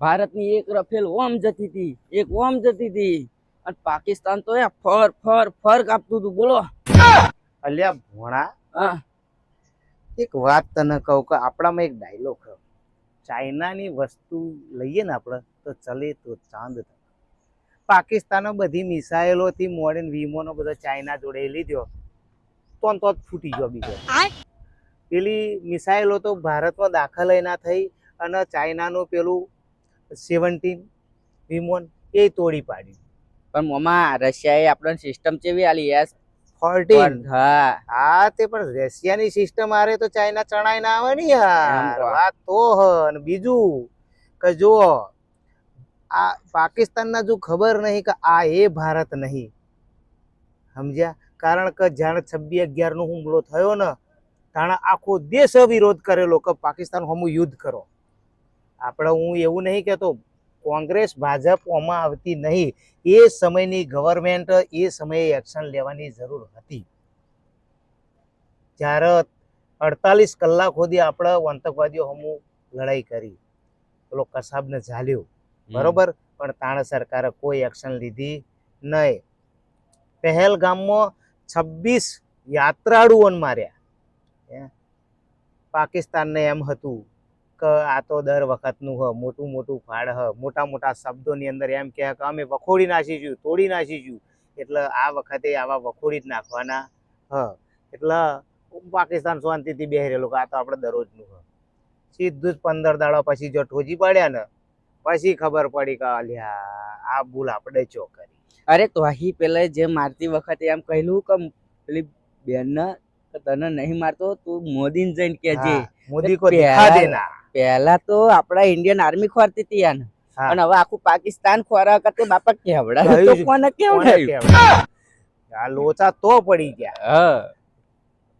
ભારતની એક રફેલ ઓમ જતી હતી એક ઓમ જતી હતી. અને પાકિસ્તાન તો એ ફર ફર ફર કાપતું હતું બોલો. અલ્યા ભોણા એક વાત તને કહું કે આપણામાં એક ડાયલોગ છે. ચાઇનાની વસ્તુ લઈએ ને આપણે તો ચલે તો ચાંદ. પાકિસ્તાનો બધી મિસાઇલોથી મોડેન વિમાનો બધો ચાઇના જોડે લીધો તો તો જ ફૂટી ગયો બીજો. પેલી મિસાઇલો તો ભારતમાં દાખલ ના થઈ અને ચાઇનાનું પેલું સેવન્ટીન વિમોન એ તોડી પાડ્યું. પણ મોમાં રશિયાએ આપણને સિસ્ટમ કેવી આલી એસ ફોર્ટીન. હા. હા તે પણ રશિયાની સિસ્ટમ આરે તો ચાઇના ચણાય ના આવે ને યાર. તો હ અને બીજું કે જો આ પાકિસ્તાનના જો ખબર નહીં કે આ એ ભારત નહીં. સમજ્યા? કારણ કે જાણે છવ્વીસ અગિયાર નો હુમલો થયો ને તાણે આખો દેશ વિરોધ કરેલો કે પાકિસ્તાન હમું યુદ્ધ કરો. આપણે હું એવું નહીં કહેતો કોંગ્રેસ ભાજપ ઓમાં આવતી નહીં. એ સમયની ગવર્મેન્ટ એ સમયે એક્શન લેવાની જરૂર હતી. જ્યારે અડતાલીસ કલાક સુધી આપણે આતંકવાદીઓ હમું લડાઈ કરી. પેલો કસાબને ઝાલ્યો. બરોબર? પણ તાણ સરકારે કોઈ એક્શન લીધી નહીં. પહેલગામમાં છવ્વીસ યાત્રાળુઓને માર્યા? પાકિસ્તાનને એમ હતું કે આ તો દર વખતનું હ મોટું મોટું ફાળ હ. મોટા મોટા શબ્દોની અંદર એમ કહે કે અમે વખોડી નાખીશું તોડી નાખીશું એટલે આ વખતે આવા વખોડી જ નાખવાના હ. એટલે પાકિસ્તાન શાંતિથી બેહી રહેલું કે આ તો આપણે દરરોજનું હ. સીધું જ પંદર દાડા પછી જો ઠોજી પડ્યા ને પછી ખબર પડી કે અલ્યા આ ભૂલ આપણે ચો કરી? અરે તો અહીં પેલા જે મારતી વખતે એમ કહેલું કે પેલી બેન તને નહીં મારતો તું મોદીને જઈને કેજે મોદી કો દેખા દેના. પહેલા તો આપડા ઇન્ડિયન આર્મી ખોરતી હતી યાર. અને હવે આખું પાકિસ્તાન ખોરા કરતે બાપા કેવડા તો કોને કેવડાયું આ લોચા તો પડી ગયા.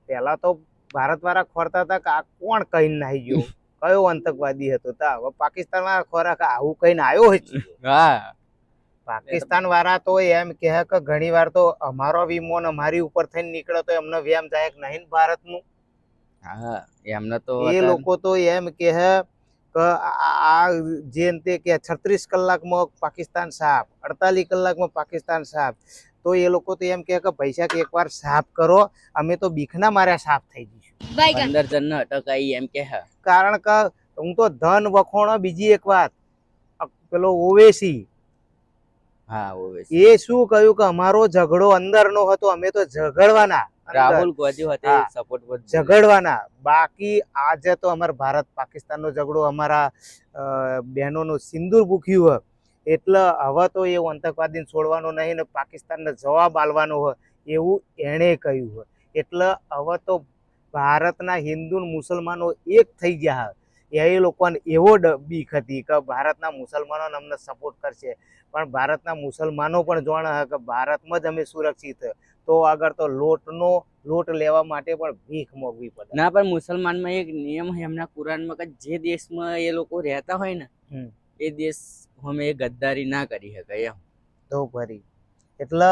પહેલા તો ભારત વાળા ખોરતા હતા કે આ કોણ કહીને નાહી ગયો? કયો આતંકવાદી હતો? તા હવે પાકિસ્તાન વાળા ખોરાક આવું કહીને આવ્યો છે હા. પાકિસ્તાન વાળા તો એમ કહે કે ઘણી વાર તો અમારો વિમોન અમારી ઉપર થઈને નીકળે તો એમનો વ્યામ જાય નહીં ભારતનું? હા એમને તો એ લોકો તો એમ કે આ આ જે તે કે છત્રીસ કલાકમાં પાકિસ્તાન સાફ અડતાલીસ કલાકમાં પાકિસ્તાન સાફ. તો એ લોકો તો એમ કે પૈસા કે એકવાર સાફ કરો અમે તો બીખના માર્યા સાફ થઈ જઈશું. અંદર જન ને અટકાઈ એમ કે હા. કારણ કે હું તો ધન વખોણો બીજી એક વાત. પેલો ઓવેસી. હા ઓવેસી. એ શું કહ્યું કે અમારો ઝઘડો અંદરનો હતો અમે તો ઝઘડવાના. રાહુલ ગાંધી સાથે સપોર્ટ પર ઝઘડવાના. બાકી આજે તો અમાર ભારત પાકિસ્તાનનો ઝઘડો અમારા બહેનોનું સિંદૂર ભૂખ્યું હોય. એટલે હવે તો એ આતંકવાદી છોડવાનો નહીં ને પાકિસ્તાનને જવાબ આલવાનો હોય એવું એણે કહ્યું હોય. એટલે હવે તો ભારતના હિન્દુ મુસલમાનો એક થઈ ગયા એ લોકોને એવો બીક હતી કે ભારતના મુસલમાનોને અમને સપોર્ટ કરશે. પણ ભારતના મુસલમાનો પણ જાણે કે ભારતમાં જ અમે સુરક્ષિત. તો આગળ તો લોટનો લોટ લેવા માટે પણ ભીખ મોગવી પડે. ના પણ મુસલમાનમાં એક નિયમ હોય એમના કુરાનમાં કે જે દેશમાં એ લોકો રહેતા હોય ને હમ. એ દેશ અમે એ ગદ્દારી ના કરી શકે એમ. તો ફરી એટલે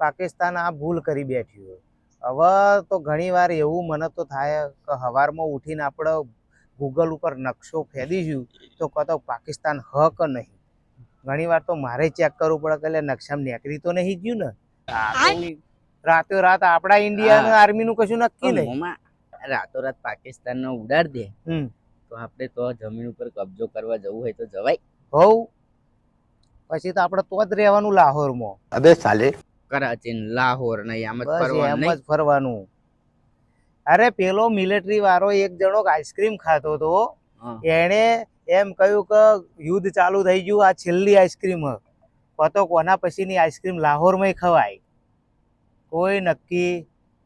પાકિસ્તાન આ ભૂલ કરી બેઠ્યું હવે તો ઘણીવાર એવું મને તો થાય કે સવારમાં ઉઠીને આપણે ગૂગલ ઉપર નકશો ફેદીશું તો કતો પાકિસ્તાન હ કે નહીં ઘણીવાર તો મારે ચેક કરવું પડે કે એટલે નકશામાં નેકરી તો નહીં ગયું ને. રાતોરાત આપણા ઇન્ડિયાનું આર્મીનું કશું નક્કી નહીં. પાકિસ્તાન પાકિસ્તાનનો ઉડાડ દે. તો આપણે તો જમીન ઉપર કબજો કરવા જવું હોય તો જવાય. હોવ પછી તો આપણે તો જ રહેવાનું લાહોરમાં. અબે સાલે. કરાચી લાહોર નહીં આમ જ ફરવાનું એમ જ ફરવાનું. અરે પેલો મિલિટરી વાળો એક જણો આઈસ્ક્રીમ ખાતો તો એણે એમ કહ્યું કે યુદ્ધ ચાલુ થઈ ગયું આ છેલ્લી આઈસ્ક્રીમ હતો કોના પછીની આઈસ્ક્રીમ લાહોરમાં ખવાય. કોઈ નક્કી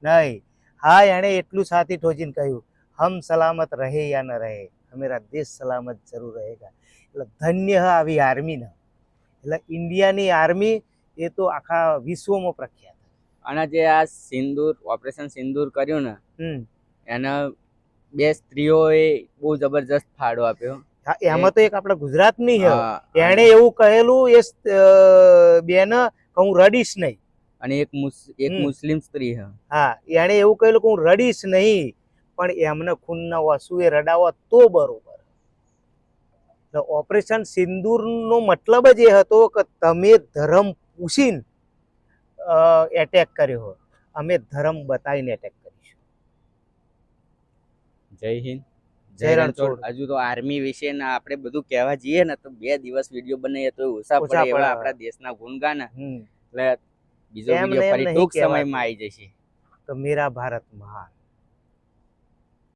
નહીં. હા એણે એટલું સાથી ઠોચીને કહ્યું હમ સલામત રહે યા ન રહે? હમેરા દેશ સલામત જરૂર રહેગા. એટલે ધન્ય હ આવી આર્મીના. એટલે ઇન્ડિયાની આર્મી એ તો આખા વિશ્વમાં પ્રખ્યાત અને જે આ સિંદૂર ઓપરેશન સિંદૂર કર્યું ને હમ. એને બે સ્ત્રીઓએ બહુ જબરજસ્ત ફાળો આપ્યો. હા, એમાં તો એક આપણા ગુજરાતની છે. એણે એવું કહેલું એ બેન કે હું રડીશ નહીં. અને એક એક મુસ્લિમ સ્ત્રી હા. હા એણે એવું કહેલું કે હું રડીશ નહીં પણ એમને ખૂનના એ રડાવવા તો બરોબર. ઓપરેશન સિંદૂરનો મતલબ જ એ હતો કે તમે ધર્મ પૂછીને એટેક કર્યો હોય. અમે ધર્મ બતાવીને એટેક કરીશું. જય હિન્દ. જય રણછોડ. હજુ તો આર્મી વિશે ને આપણે બધું કહેવા જઈએ ને તો બે દિવસ વીડિયો બનાવીએ તો ઓછા પડે. એવા આપણા દેશના ગુણગાન. એટલે બીજો વીડિયો ફરી ટૂંક સમયમાં આવી જશે. તો મેરા ભારત મહાન.